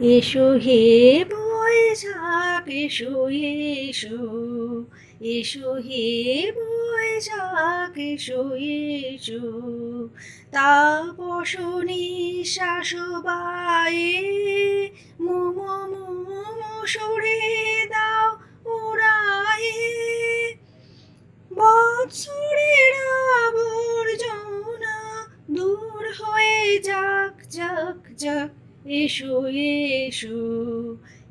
এসো হে বৈশাখ এসো এসো। এসো হে বৈশাখ এসো এসো। তাপসনী শাসবায়ে, মোম মোম সরে দাও ওরায়ে বৎসরের আবর্জনা দূর হয়ে যাক যাক যাক। এসো এসো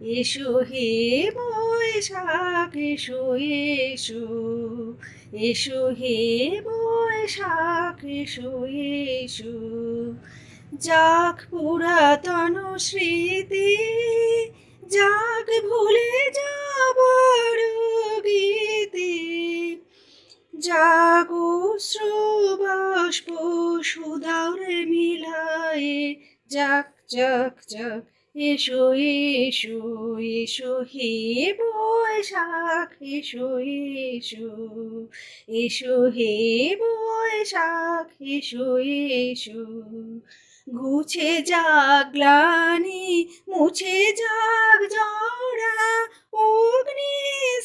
এসো হে বৈশাখ এসো এসো এসো হে বৈশাখ এসো এসো। যাক পুরাতন স্মৃতি, যাক ভুলে যাবার গীতি জাগো শ্রবাষ্প সুদারে মিলায়ে যাক যাক যাক, এসো এসো এসো হে বৈশাখ, এসো এসো এসো হে বৈশাখ, এসো এসো। গুছে যাক গ্লানি, মুছে যাক জরা, অগ্নি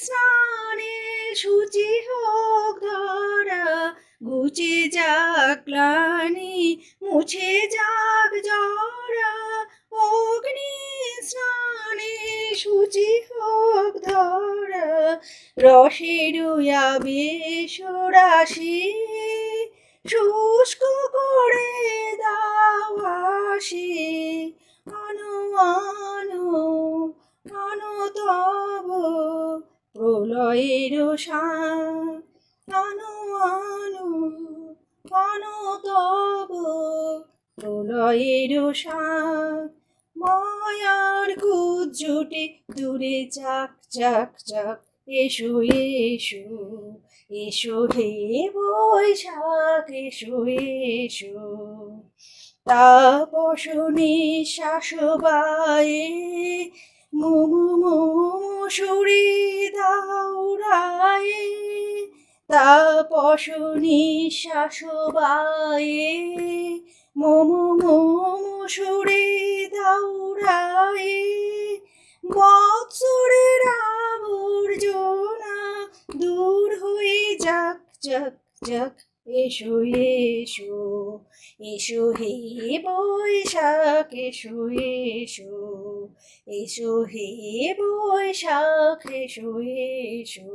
স্নানে সূচি হোক গুছে যাক গ্লানি মুছে যাক জরা, অগ্নি স্নানে সূচি হোক ধরা রসের বেশ রাশি শুষ্ক করে দাও আসি আনো আনো আনো তব প্রলয়ের শান। আনো তব, প্রলয়ের শান মায়ার কুজ্জুটে দূরে চাক চাক যাক, এসো এসো এসো হে বৈশাখ, এসো এসো। তাপস নিঃশ্বাসবায়ে মুমু মুমু, সুরে দাউরায়ে তাপস নিঃশ্বাসবায়ে মুমু মুমু সুরে দাউরায়ে, বৎসরের আবর্জনা দূর হয়ে যাক যাক যাক, এসো এসো এসো হে বৈশাখ, এসো এসো এসো হে বৈশাখ, এসো এসো।